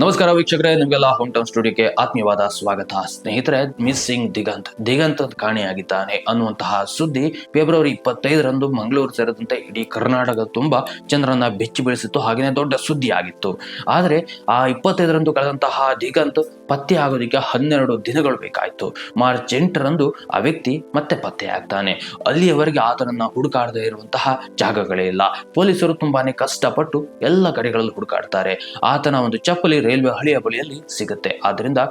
ನಮಸ್ಕಾರ ವೀಕ್ಷಕರೇ, ನಿಮಗೆಲ್ಲ ಹೋಮ್ ಟೌನ್ ಸ್ಟುಡಿಯೋಗೆ ಆತ್ಮೀಯವಾದ ಸ್ವಾಗತ. ಸ್ನೇಹಿತರೆ ಮಿಸ್ಸಿಂಗ್ ದಿಗಂತ್ ದಿಗಂತ್ ಕಾಣೆಯಾಗಿದ್ದಾನೆ ಅನ್ನುವಂತಹ ಸುದ್ದಿ ಫೆಬ್ರವರಿ ಇಪ್ಪತ್ತೈದರಂದು ಮಂಗಳೂರು ಸೇರಿದಂತೆ ಇಡೀ ಕರ್ನಾಟಕ ತುಂಬಾ ಚಂದ್ರನ ಬೆಚ್ಚಿ ಬೀಳಿಸಿತ್ತು. ಹಾಗೆಯೇ ದೊಡ್ಡ ಸುದ್ದಿ ಆಗಿತ್ತು ಆದರೆ, ಆ ಇಪ್ಪತ್ತೈದರಂದು ಕಳೆದಂತಹ ದಿಗಂತ್ ಪತ್ತೆ ಆಗೋದಕ್ಕೆ ಹನ್ನೆರಡು ದಿನಗಳು ಬೇಕಾಯಿತು. ಮಾರ್ಚ್ ಎಂಟರಂದು ಆ ವ್ಯಕ್ತಿ ಮತ್ತೆ ಪತ್ತೆ ಆಗ್ತಾನೆ. ಅಲ್ಲಿಯವರೆಗೆ ಆತನನ್ನ ಹುಡುಕಾಡದೇ ಇರುವಂತಹ ಜಾಗಗಳೇ ಇಲ್ಲ. ಪೊಲೀಸರು ತುಂಬಾನೇ ಕಷ್ಟಪಟ್ಟು ಎಲ್ಲ ಕಡೆಗಳಲ್ಲಿ ಹುಡುಕಾಡ್ತಾರೆ. ಆತನ ಒಂದು ಚಪ್ಪಲಿ ರೈಲ್ವೆ ಹಳಿಯ ಬಳಿಯಲ್ಲಿ ಸಿಗುತ್ತೆ. ಆದ್ರಿಂದ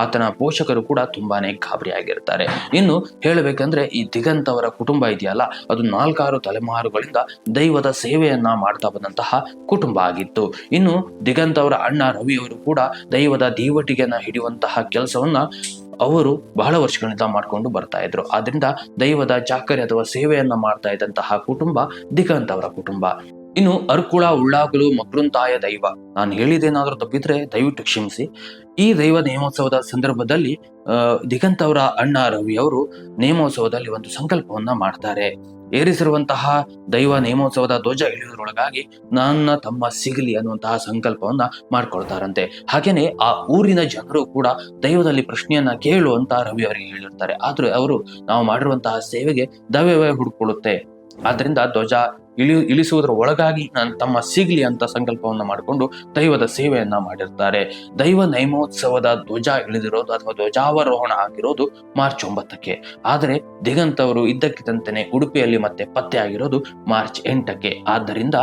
ಆತನ ಪೋಷಕರು ಕೂಡ ತುಂಬಾನೇ ಗಾಬರಿ ಆಗಿರ್ತಾರೆ. ಇನ್ನು ಹೇಳಬೇಕಂದ್ರೆ ಈ ದಿಗಂತ್ ಅವರ ಕುಟುಂಬ ಇದೆಯಲ್ಲ, ಅದು ನಾಲ್ಕಾರು ತಲೆಮಾರುಗಳಿಂದ ದೈವದ ಸೇವೆಯನ್ನ ಮಾಡ್ತಾ ಬಂದಂತಹ ಕುಟುಂಬ ಆಗಿತ್ತು. ಇನ್ನು ದಿಗಂತ್ ಅವರ ಅಣ್ಣ ರವಿ ಅವರು ಕೂಡ ದೈವದ ದೀವಟಿಗೆನ ಹಿಡಿಯುವಂತಹ ಕೆಲಸವನ್ನ ಅವರು ಬಹಳ ವರ್ಷಗಳಿಂದ ಮಾಡ್ಕೊಂಡು ಬರ್ತಾ ಇದ್ರು. ಆದ್ರಿಂದ ದೈವದ ಚಾಕರಿ ಅಥವಾ ಸೇವೆಯನ್ನ ಮಾಡ್ತಾ ಇದ್ದಂತಹ ಕುಟುಂಬ ದಿಗಂತ್ ಅವರ ಕುಟುಂಬ. ಇನ್ನು ಅರ್ಕುಳ, ಉಳ್ಳಾಗಲು ಮಕ್ರುಂತಾಯ ದೈವ. ನಾನು ಹೇಳಿದ್ದೇನಾದರೂ ತಪ್ಪಿದ್ರೆ ದಯವಿಟ್ಟು ಕ್ಷಮಿಸಿ. ಈ ದೈವ ನೇಮೋತ್ಸವದ ಸಂದರ್ಭದಲ್ಲಿ ದಿಗಂತ ಅವರ ಅಣ್ಣ ರವಿ ಅವರು ನೇಮೋತ್ಸವದಲ್ಲಿ ಒಂದು ಸಂಕಲ್ಪವನ್ನ ಮಾಡ್ತಾರೆ. ಏರಿಸಿರುವಂತಹ ದೈವ ನೇಮೋತ್ಸವದ ಧ್ವಜ ಇಳಿಯೋದ್ರೊಳಗಾಗಿ ನನ್ನ, ತಮ್ಮ ಸಿಗಲಿ ಅನ್ನುವಂತಹ ಸಂಕಲ್ಪವನ್ನ ಮಾಡ್ಕೊಳ್ತಾರಂತೆ. ಹಾಗೇನೆ ಆ ಊರಿನ ಜನರು ಕೂಡ ದೈವದಲ್ಲಿ ಪ್ರಶ್ನೆಯನ್ನ ಕೇಳು ಅಂತ ರವಿ ಅವರಿಗೆ ಹೇಳಿರ್ತಾರೆ. ಆದ್ರೆ ಅವರು ನಾವು ಮಾಡಿರುವಂತಹ ಸೇವೆಗೆ ದೈವವೇ ಹುಡುಕೊಳ್ಳುತ್ತೆ ಆದ್ರಿಂದ ಧ್ವಜ ಇಳಿ, ಇಳಿಸುವುದರ ಒಳಗಾಗಿ ನಾನು ತಮ್ಮ ಸಿಗ್ಲಿ ಅಂತ ಸಂಕಲ್ಪವನ್ನ ಮಾಡಿಕೊಂಡು ದೈವದ ಸೇವೆಯನ್ನ ಮಾಡಿರ್ತಾರೆ. ದೈವ ನೈಮೋತ್ಸವದ ಧ್ವಜ ಇಳಿದಿರೋದು ಅಥವಾ ಧ್ವಜಾವರೋಹಣ ಆಗಿರೋದು ಮಾರ್ಚ್ ಒಂಬತ್ತಕ್ಕೆ. ಆದರೆ ದಿಗಂತ್ ಅವರು ಇದ್ದಕ್ಕಿದ್ದಂತೆಯೇ ಉಡುಪಿಯಲ್ಲಿ ಮತ್ತೆ ಪತ್ತೆ ಆಗಿರೋದು ಮಾರ್ಚ್ ಎಂಟಕ್ಕೆ. ಆದ್ದರಿಂದ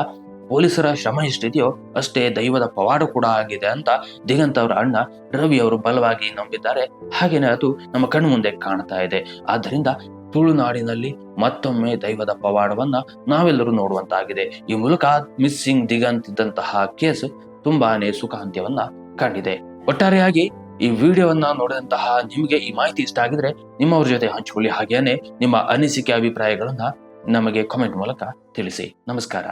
ಪೊಲೀಸರ ಶ್ರಮ ಎಷ್ಟಿದೆಯೋ ಅಷ್ಟೇ ದೈವದ ಪವಾಡ ಕೂಡ ಆಗಿದೆ ಅಂತ ದಿಗಂತ್ ಅವರ ಅಣ್ಣ ರವಿ ಅವರು ಬಲವಾಗಿ ನಂಬಿದ್ದಾರೆ. ಹಾಗೇನೆ ಅದು ನಮ್ಮ ಕಣ್ಮುಂದೆ ಕಾಣ್ತಾ ಇದೆ. ಆದ್ದರಿಂದ ತುಳುನಾಡಿನಲ್ಲಿ ಮತ್ತೊಮ್ಮೆ ದೈವದ ಪವಾಡವನ್ನ ನಾವೆಲ್ಲರೂ ನೋಡುವಂತಾಗಿದೆ. ಈ ಮೂಲಕ ಮಿಸ್ಸಿಂಗ್ ದಿಗಂತ್ ಇದ್ದಂತಹ ಕೇಸ್ ತುಂಬಾನೇ ಸುಖಾಂತ್ಯವನ್ನ ಕಂಡಿದೆ. ಒಟ್ಟಾರೆಯಾಗಿ ಈ ವಿಡಿಯೋವನ್ನ ನೋಡಿದಂತಹ ನಿಮಗೆ ಈ ಮಾಹಿತಿ ಇಷ್ಟ ಆಗಿದ್ರೆ ನಿಮ್ಮವ್ರ ಜೊತೆ ಹಂಚಿಕೊಳ್ಳಿ. ಹಾಗೇನೆ ನಿಮ್ಮ ಅನಿಸಿಕೆ, ಅಭಿಪ್ರಾಯಗಳನ್ನ ನಮಗೆ ಕಾಮೆಂಟ್ ಮೂಲಕ ತಿಳಿಸಿ. ನಮಸ್ಕಾರ.